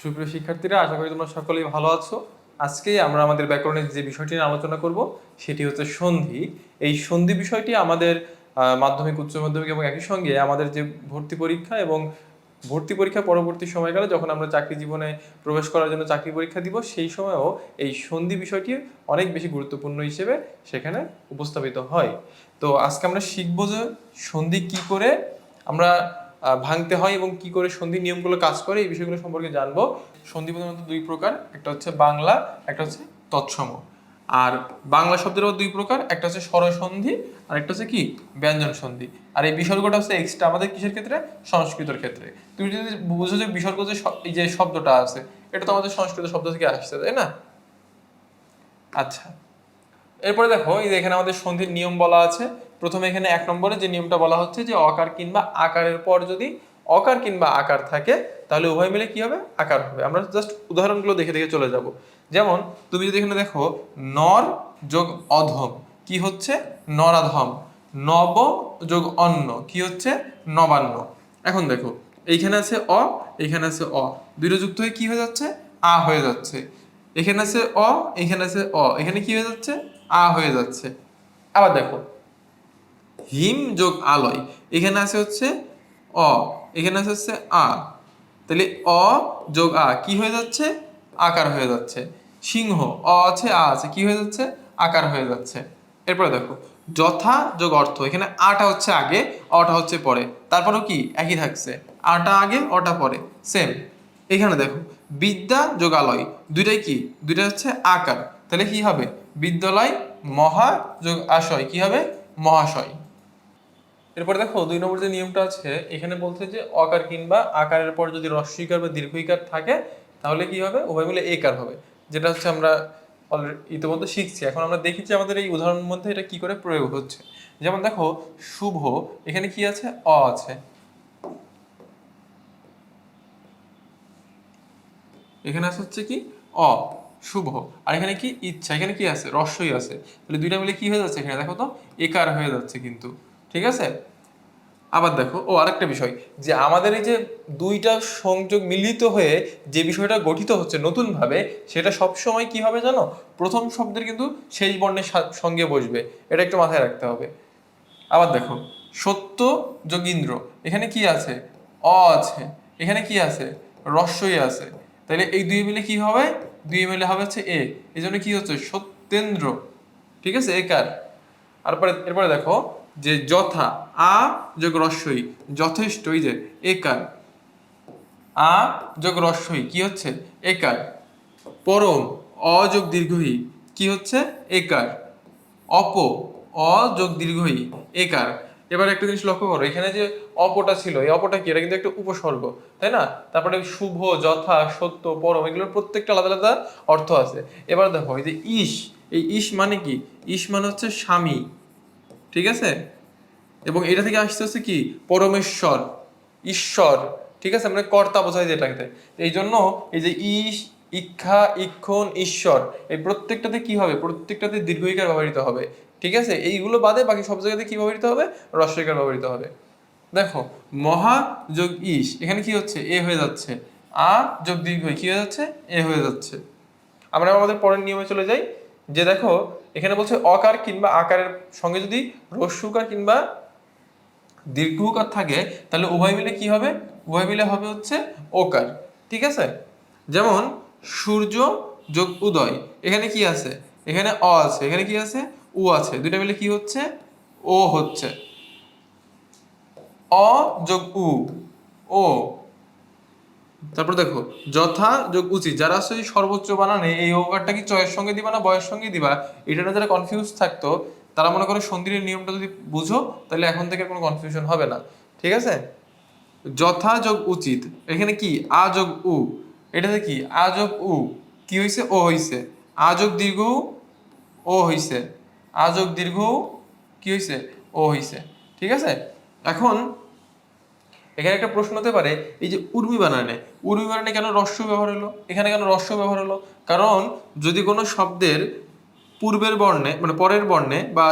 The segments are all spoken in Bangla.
সুপ্রিয় শিক্ষার্থীরা, আশা করি তোমরা সকলেই ভালো আছো। আজকে আমরা আমাদের ব্যাকরণের যে বিষয়টি নিয়ে আলোচনা করব, সেটি হচ্ছে সন্ধি। এই সন্ধি বিষয়টি আমাদের মাধ্যমিক, উচ্চ মাধ্যমিক এবং একই সঙ্গে আমাদের যে ভর্তি পরীক্ষা এবং ভর্তি পরীক্ষা পরবর্তী সময়কালে যখন আমরা চাকরি জীবনে প্রবেশ করার জন্য চাকরি পরীক্ষা দিব, সেই সময়ও এই সন্ধি বিষয়টি অনেক বেশি গুরুত্বপূর্ণ হিসেবে সেখানে উপস্থাপিত হয়। তো আজকে আমরা শিখব যে সন্ধি কি করে। আমরা ভাঙতে হয় এবং কি করে সন্ধি নিয়মগুলো কাজ করে, এই বিষয়গুলো সম্পর্কে জানব। সন্ধি প্রধানত দুই প্রকার, একটা হচ্ছে বাংলা, একটা হচ্ছে তৎসম আর বাংলা শব্দেরও দুই প্রকার, একটা হচ্ছে স্বরসন্ধি আর একটা হচ্ছে কি? ব্যঞ্জন সন্ধি আর এই বিসর্গটা হচ্ছে এক্সট্রা আমাদের কিসের ক্ষেত্রে? সংস্কৃতর ক্ষেত্রে। তুমি যদি বুঝো যে বিসর্গ যে এই যে শব্দটা আছে, এটা তো আমাদের সংস্কৃত শব্দ থেকে আসছে, তাই না? আচ্ছা। এরপরে দেখো, এই এখানে আমাদের সন্ধির নিয়ম বলা আছে প্রথমে এখানে এক নম্বরে যে নিয়মটা বলা হচ্ছে যে অকার কিংবা আকারের পর যদি অকার কিংবা আকার থাকে, তাহলে উভয় মিলে কি হবে? আকার হবে। আমরা জাস্ট উদাহরণগুলো দেখে দেখে চলে যাব। যেমন, তুমি যদি এখানে দেখো, নর যোগ অধম, কি হচ্ছে? নরাধম। নব যোগ অন্ন, কি হচ্ছে? নবান্ন। এখন দেখো, এইখানে আছে অ, এইখানে আছে অ। দুটো যুক্ত হয়ে কি হয়ে যাচ্ছে? আ হয়ে যাচ্ছে। এখানে আছে অ, এখানে আছে অ। এখানে কি হয়ে যাচ্ছে? আ হয়ে যাচ্ছে। আবার দেখো হিম যোগ আলয়। এখানে আছে হচ্ছে অ, এখানে আছে হচ্ছে আ। তাহলে অ যোগ আ কি হয়ে যাচ্ছে? আকার হয়ে যাচ্ছে। সিংহ, অ আছে, আ আছে। কি হয়ে যাচ্ছে? আকার হয়ে যাচ্ছে। এরপরে দেখো, যথা যোগ অর্থ। এখানে আটা হচ্ছে আগে, অটা হচ্ছে পরে। তারপরেও কি? একই থাকছে। আটা আগে, অটা পরে। সেম এখানে দেখো, বিদ্যা যোগালয় দুইটাই কি? দুইটা হচ্ছে আকার। তাহলে কি হবে? বিদ্যালয় মহা যোগ আশয়। কি হবে? মহাশয়। এরপর দেখো দুই নম্বর যে নিয়মটা আছে, এখানে বলছে যে অকার কিংবা আকারের পর যদি রস্বইকার বা দীর্ঘইকার থাকে, তাহলে কি হবে? উভয় মিলে একার হবে। যেটা হচ্ছে আমরা ইতিমধ্যে শিখছি। এখন আমরা দেখি যে আমাদের এই উদাহরণের মধ্যে এটা কি করে প্রয়োগ হচ্ছে। যেমন দেখো, শুভ, এখানে কি আছে? অ আছে। এখানে আছে হচ্ছে কি? অ, শুভ। আর এখানে কি? ইচ্ছা। এখানে কি আছে? রস্যই আছে। তাহলে দুইটা মিলে কি হয়ে যাচ্ছে এখানে? দেখো তো, একার হয়ে যাচ্ছে কিন্তু। ঠিক আছে? আবার দেখো, ও আরেকটা বিষয়, যে আমাদের এই যে দুইটা সংযোগ মিলিত হয়ে যে বিষয়টা গঠিত হচ্ছে নতুনভাবে, সেটা সব সময় কি হবে জানো? প্রথম শব্দের কিন্তু শেষ বর্ণের সঙ্গে বসবে, এটা একটু মাথায় রাখতে হবে। আবার দেখো, সত্য যোগীন্দ্র এখানে কি আছে? অ আছে, এখানে কি আছে? রস্যই আছে। তাহলে এই দুই মিলে কি হবে? দুই মিলে হবে হচ্ছে এ, এই জন্য কি হচ্ছে? সত্যেন্দ্র, ঠিক আছে? একার। তারপরে এরপরে দেখো যে যথা, আ যোগ রস্যই যথেষ্ট এই যে একার। আ যোগ রস্যই, কি হচ্ছে? একার। পরম, অ যোগ দীর্ঘই, কি হচ্ছে? একার। অপ, অ যোগ দীর্ঘই, একার। এবার একটা জিনিস লক্ষ্য করো, এখানে যে অপটা ছিল, এই অপটা কি? এটা কিন্তু একটা উপসর্গ, তাই না? তারপরে শুভ, যথা, সত্য, পরম, এগুলোর প্রত্যেকটা আলাদা আলাদা অর্থ আছে। এবার দেখো, এই যে ইস, এই ইস মানে কি? ইস মানে হচ্ছে স্বামী। ঠিক আছে? এবং এটা থেকে আসতে হচ্ছে কি? পরমেশ্বর, ঈশ্বর, ঠিক আছে? মানে কর্তা বোঝায় যেটাকে এই জন্য এই যে ইস ইচ্ছা ইক্ষণ, ঈশ্বর, এই প্রত্যেকটাতে কি হবে? প্রত্যেকটাতে দীর্ঘইকার ব্যবহৃত হবে। ঠিক আছে? এইগুলো বাদে বাকি সব জায়গাতে কি ব্যবহৃত হবে? রস্বইকার ব্যবহৃত হবে। দেখো, মহা যোগ ইস এখানে কি হচ্ছে? এ হয়ে যাচ্ছে। আ যোগ দীর্ঘ, কি হয়ে যাচ্ছে? এ হয়ে যাচ্ছে। আমরা আমাদের পরের নিয়মে চলে যাই। যে দেখো এখানে বলছে অকার কিংবা আকারের সঙ্গে যদি রস্যুকার কিংবা দীর্ঘকার থাকে, তাহলে উভয় মিলে কি হবে? উভয় মিলে হবে হচ্ছে ওকার ঠিক আছে? যেমন সূর্য যোগ উদয়, এখানে কি আছে? এখানে অ আছে, এখানে কি আছে? উ আছে। দুইটা মিলে কি হচ্ছে? ও হচ্ছে। অ যোগ উ। ও তারপর দেখো, যথা যোগ উচিত। যারা এই সর্বোচ্চ বানানে, এই ওকারটা কি চয়ের সঙ্গে দিবা না বয়ের সঙ্গে দিবা, এটা না যারা কনফিউজ থাকতো, তারা মনে করো সন্ধির নিয়মটা যদি বুঝো, তাহলে এখন থেকে কোনো কনফিউশন হবে না। ঠিক আছে? যথা যোগ উচিত। এখানে কি? আ যোগ উ। এটাতে কি? আ যোগ উ। কি হইছে? ও হইছে। আ যোগ দীর্ঘ ও হইছে। আ যোগ দীর্ঘ কি হইছে? ও হইছে। ঠিক আছে? এখন এখানে একটা প্রশ্ন হতে পারে, এই যে উর্মি বানানে উর্মি বানানে কেন রস্য ব্যবহার হলো? এখানে কেন রস্য ব্যবহার হলো? কারণ যদি কোনো শব্দের পূর্বের বর্ণে মানে পরের বর্ণে বা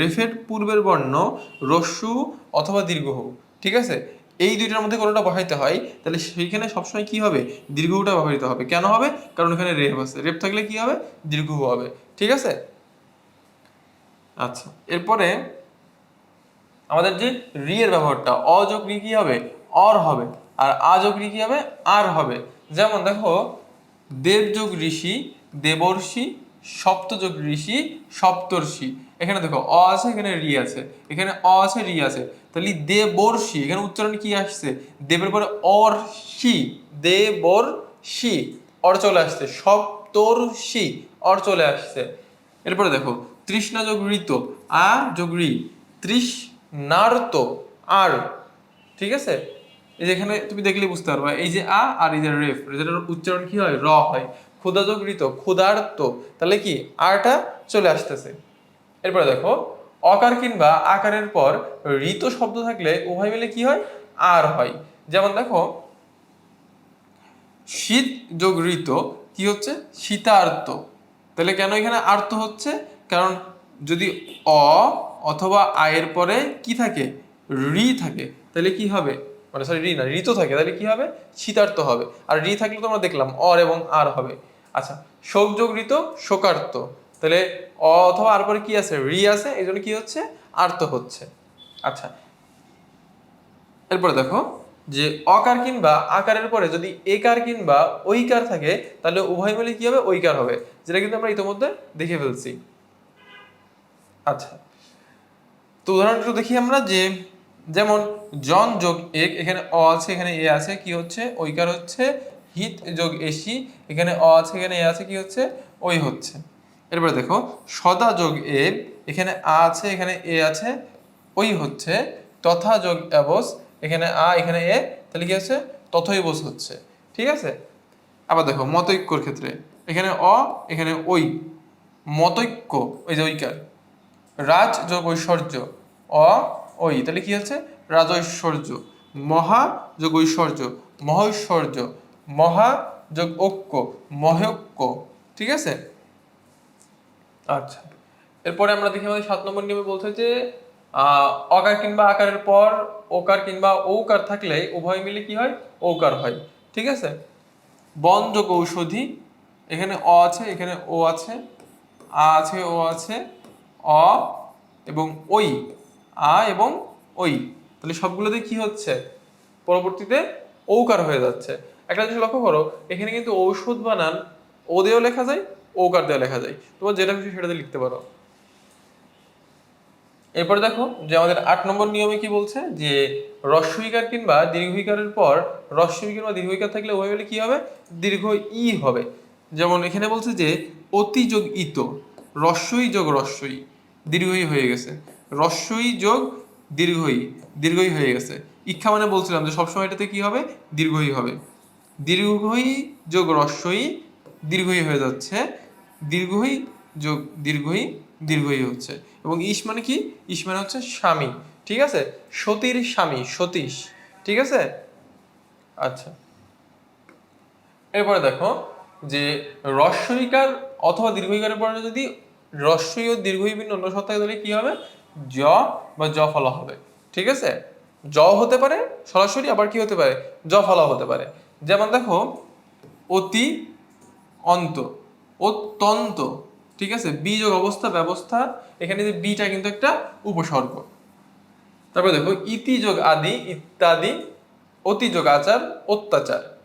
রেফের পূর্বের বর্ণ রস্যু অথবা দীর্ঘ হোক, ঠিক আছে? এই দুইটার মধ্যে কোনোটা বসাইতে হয়, তাহলে সেইখানে সবসময় কি হবে? দীর্ঘটা ব্যবহৃত হবে। কেন হবে? কারণ এখানে রেপ আছে। রেপ থাকলে কি হবে? দীর্ঘ হবে। ঠিক আছে? আচ্ছা এরপরে আমাদের যে রি এর ব্যবহারটা অযোগ রি কি হবে? অর হবে। আর আযোগ রি কি হবে? আর হবে। যেমন দেখো, দেবযোগ ঋষি, দেবর্ষি, সপ্তযোগ ঋষি, সপ্তর্ষি। এখানে দেখো, অ আছে, এখানে রি আছে। এখানে অ আছে, রি আছে। তাহলে দেবর্ষি, এখানে উচ্চারণ কি আসছে? দেবের পরে অর শি দেবর্ষি। অর চলে আসছে। সপ্তর্ষি, অর চলে আসছে। এরপরে দেখো, তৃষ্ণা যোগ ঋত আ যোগ ঋ রি তৃষ্ণার্ত আর, ঠিক আছে? এই যে এখানে তুমি দেখলে বুঝতে পারবা, এই যে আ আর এই যে রেফ যেটার উচ্চারণ কি হয়? র হয়। ক্ষুদা যোগ ঋত ক্ষুধার্ত, তাহলে কি? আরটা চলে আসতেছে। এরপরে দেখো, অকার কিংবা আকারের পর ঋত শব্দ থাকলে উভয় মিলে কি হয়? আর হয়। যেমন দেখো শীত যোগ ঋত কি হচ্ছে? শীতার্ত। তাহলে কেন এখানে আর্ত হচ্ছে? কারণ যদি অ অথবা আয়ের পরে কি থাকে? রি থাকে। তাহলে কি হবে? মানে সরি রি না, ঋত থাকে। তাহলে কি হবে? শীতার্ত হবে। আর রি থাকলে তো আমরা দেখলাম অর এবং আর হবে। আচ্ছা শোক ঋত শোকার্ত তাহলে অ অথবা আর পরে কি আছে? রি আছে, এই জন্য কি হচ্ছে? আর্ত হচ্ছে। আচ্ছা এরপরে দেখো যে অকার কিংবা আকারের পরে যদি একার কিংবা ঐকার থাকে, তাহলে উভয় মিলে কি হবে? ঐকার হবে। যেটা কিন্তু আমরা ইতিমধ্যে দেখে ফেলছি। আচ্ছা তো উদাহরণটা দেখি আমরা যে, যেমন জন যোগ এক এখানে অ আছে, এখানে এ আছে, কি হচ্ছে? ঐকার হচ্ছে হিত যোগ এসি, এখানে অ আছে, এখানে এ আছে, কি হচ্ছে? ওই হচ্ছে। এরপরে দেখো, সদা যোগ এ, এখানে আ আছে, এখানে এ আছে, ওই হচ্ছে, তথা যোগ অ্যাবস, এখানে আ, এখানে এ, তাহলে কি হচ্ছে? তথই বস হচ্ছে, ঠিক আছে? আবার দেখো, মতৈক্যর ক্ষেত্রে, এখানে অ, এখানে ওই, মতৈক্য ওই যে ঐকার রাজ যোগ ঐশ্বর্য অ ওই তাহলে কি হচ্ছে? রাজৈশ্বর্য। মহা যোগ ঐশ্বর্য। মহৈশ্বর্য। মহা যোগ ঐক্য। মহৈক্য। ঠিক আছে? আচ্ছা। এরপরে আমরা দেখি আমাদের সাত নম্বর নিয়মে বলছে যে অকার কিংবা আকারের পর ওকার কিংবা ঔকার থাকলে উভয় মিলে কি হয়? ঔকার হয়। ঠিক আছে? বন যোগ ঔষধি। এখানে অ আছে, এখানে ও আছে। আ আছে ও আছে, অ এবং ওই আ এবং ওই। তাহলে সবগুলোতে কি হচ্ছে? পরবর্তীতে ঔকার হয়ে যাচ্ছে। একটা জিনিস লক্ষ্য করো, এখানে কিন্তু ঔষধ বানান, ও দিয়েও লেখা যায়, ঔকার দিয়েও লেখা যায়। তোমার যেটা খুশি সেটাতে লিখতে পারো। এরপরে দেখো যে আমাদের আট নম্বর নিয়মে কি বলছে? যে রস্বইকার কিংবা দীর্ঘইকারের পর রস্বই কিংবা দীর্ঘইকার থাকলে ওই হলে কি হবে? দীর্ঘ ই হবে। যেমন এখানে বলছে যে অতি যোগ ইত রস্বই যোগ রস্বই দীর্ঘই হয়ে গেছে। রস্বই যোগ দীর্ঘই দীর্ঘই হয়ে গেছে। ইচ্ছা মানে বলছিলাম যে সবসময় এটাতে কি হবে? দীর্ঘই হবে। দীর্ঘই যোগ রস্বই দীর্ঘই হয়ে যাচ্ছে। দীর্ঘই যোগ দীর্ঘই দীর্ঘই হচ্ছে। এবং ইস মানে কি? ইস মানে হচ্ছে স্বামী। ঠিক আছে? সতীর স্বামী, সতীশ। ঠিক আছে? আচ্ছা। এরপরে দেখো যে রস্বইকার অথবা দীর্ঘইকারের পরে যদি রস্বই ও দীর্ঘই ভিন্ন অন্য সত্তায় তাহলে কি হবে? জ বা জ ফলা হবে। ঠিক আছে? জ হতে পারে, সরাসরি আবার কি হতে পারে? জ ফলা হতে পারে। যেমন দেখো, অতি অন্ত, অত্যন্ত, ঠিক আছে? বীজক অবস্থা, ব্যবস্থা, এখানে যে বিটা কিন্তু একটা উপসর্গ। তারপরে দেখো, ইতিযোগ আদি, ইত্যাদি, অতিযোগ আচার, অত্যাচার।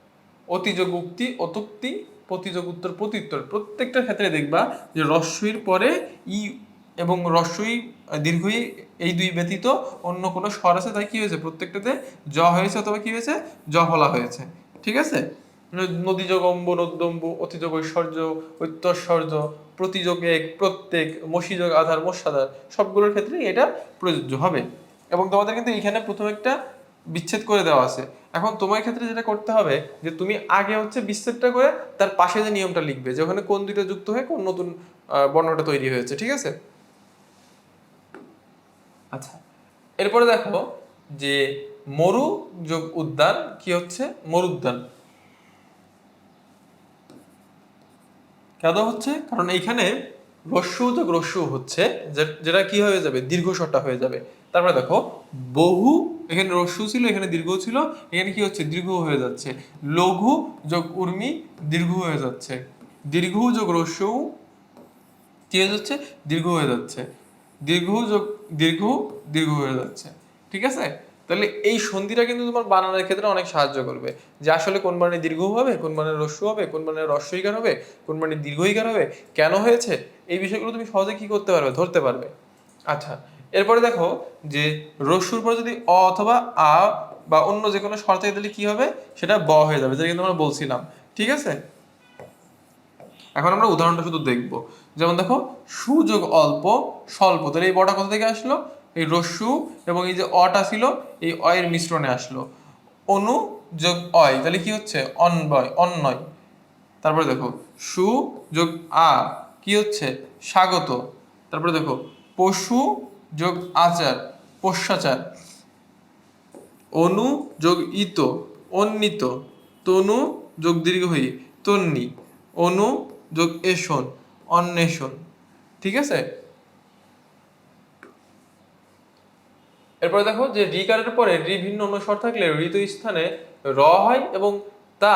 অতিযোগ উক্তি, অতুক্তি, প্রতিযোগ উত্তর, প্রত্যুত্তর। প্রত্যেকটা ক্ষেত্রে দেখবা যে রস্বইর পরে ই এবং রস্বই আহ, দীর্ঘই এই দুই ব্যতীত অন্য কোনো স্বর আছে? তাই কি হয়েছে? প্রত্যেকটাতে জ হয়েছে অথবা কি হয়েছে? জ ফলা হয়েছে। ঠিক আছে? নদীযোগ অম্ব নদ্যম্ব অতিযোগ ঐশ্বর্য ঐত্যশ্বর্য প্রতিযোগ এক প্রত্যেক মসিযোগ আধার মশাধার সবগুলোর ক্ষেত্রে এটা প্রযোজ্য হবে। এবং তোমাদের কিন্তু এখানে প্রথম একটা বিচ্ছেদ করে দেওয়া আছে। এখন তোমার ক্ষেত্রে যেটা করতে হবে যে তুমি আগে হচ্ছে বিচ্ছেদটা করে তার পাশে যে নিয়মটা লিখবে যে ওখানে কোন দুইটা যুক্ত হয়ে কোন নতুন বর্ণটা তৈরি হয়েছে। ঠিক আছে? আচ্ছা এরপরে দেখো যে মরু যোগ উদ্যান কি হচ্ছে? মরুদ্যান কেন হচ্ছে? কারণ এইখানে রস্যু যোগ রস্যু হচ্ছে যেটা কি হয়ে যাবে? দীর্ঘ স্বরটা হয়ে যাবে। তারপরে দেখো, বহু, এখানে রস্যু ছিল, এখানে দীর্ঘ ছিল, এখানে কি হচ্ছে? দীর্ঘ হয়ে যাচ্ছে। লঘু যোগ উর্মি দীর্ঘ হয়ে যাচ্ছে। দীর্ঘ যোগ রস্যু কি হয়ে যাচ্ছে? দীর্ঘ হয়ে যাচ্ছে। দীর্ঘ যোগ, দীর্ঘ দীর্ঘ হয়ে যাচ্ছে। ঠিক আছে? তাহলে এই সন্ধিটা কিন্তু তোমার বানানোর ক্ষেত্রে অনেক সাহায্য করবে। যে আসলে কোন মানে দীর্ঘ হবে, কোন মানে রস্যু হবে, কোন মানে রস্যইকার হবে, কোন মানে দীর্ঘইকার হবে, কেন হয়েছে, এই বিষয়গুলো তুমি সহজে কি করতে পারবে, ধরতে পারবে। আচ্ছা এরপরে দেখো যে রস্যুর পরে যদি অ অথবা আ বা অন্য যে কোনো স্বর থাকে, তাহলে কি হবে? সেটা ব হয়ে যাবে, যেটা কিন্তু আমরা বলছিলাম। ঠিক আছে? এখন আমরা উদাহরণটা শুধু দেখব। যেমন দেখো সুযোগ অল্প স্বল্প তাহলে এই বটা কোথা থেকে আসলো? এই রস্যু এবং এই যে অটা ছিল, এই অয়ের মিশ্রণে আসলো। অনু যোগ অয়, তাহলে কি হচ্ছে? অন্বয় অন্যয় তারপরে দেখো, সু যোগ আ কি হচ্ছে? স্বাগত। তারপরে দেখো, পশু যোগ আচার, পোষ্যাচার। অনু যোগ ইত, অন্বিত। তনু যোগ দীর্ঘই তন্নি। অনু যোগ এসন। অন্বেষণ, ঠিক আছে? এরপরে দেখো যে রিকারের পরে রি ভিন্ন অনুস্বর থাকলে ঋতু স্থানে র হয় এবং তা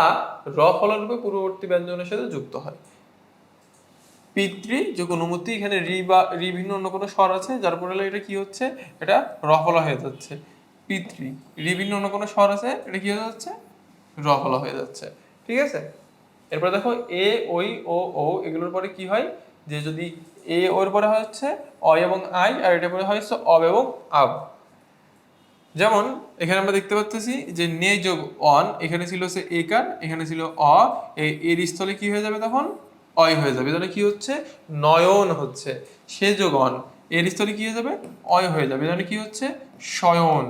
র ফলরূপে পূর্ববর্তী ব্যঞ্জনের সাথে যুক্ত হয়। পিতৃ যোগ অনুমতি এখানে রি বা, রি ভিন্ন অন্য কোনো স্বর আছে, যার পরে এটা কি হচ্ছে? এটা রফলা হয়ে যাচ্ছে। পিতৃ, রি ভিন্ন অন্য কোনো স্বর আছে, এটা কি হয়ে যাচ্ছে? রফলা হয়ে যাচ্ছে, ঠিক আছে? এরপরে দেখো এ, ওই, ও ও এগুলোর পরে কি হয়? যে যদি এ, ওর পরে হচ্ছে অ এবং আই, আর এটা পরে হয় অব এবং আব। যেমন এখানে আমরা দেখতে পাচ্ছি যে নে যোগ অন, এখানে ছিল হচ্ছে একার এখানে ছিল অ এর স্থলে কি হয়ে যাবে তখন? অয় হয়ে যাবে। তাহলে কি হচ্ছে? নয়ন হচ্ছে। সে যোগ অন, এর স্থলে কি হয়ে যাবে? অয় হয়ে যাবে। তাহলে কি হচ্ছে? শয়ন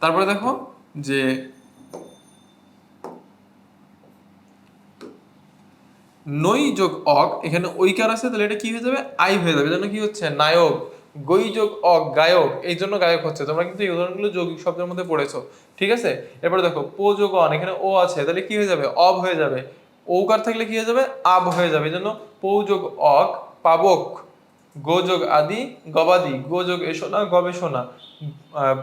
তারপরে দেখো যে নই যোগ অক এখানে ঐকার আছে, তাহলে এটা কি হয়ে যাবে? আই হয়ে যাবে। জন্য কি হচ্ছে? নায়ক গই যোগ অক গায়ক, এই জন্য গায়ক হচ্ছে। তোমরা কিন্তু এই উদাহরণগুলো যৌগিক শব্দের মধ্যে পড়েছো। ঠিক আছে? এরপরে দেখো, পো যোগ অন, এখানে ও আছে, তাহলে কি হয়ে যাবে? অব হয়ে যাবে। ঔকার থাকলে কি হয়ে যাবে? আব হয়ে যাবে। এই জন্য পৌ যোগ অক পাবক গোযোগ আদি, গবাদি। গোযোগ এসোনা গবেষণা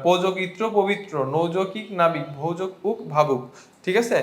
পোযোগ ইত্র, পবিত্র। নৌযোগিক নাবিক, ভৌযোগ উক, ভাবুক। ঠিক আছে?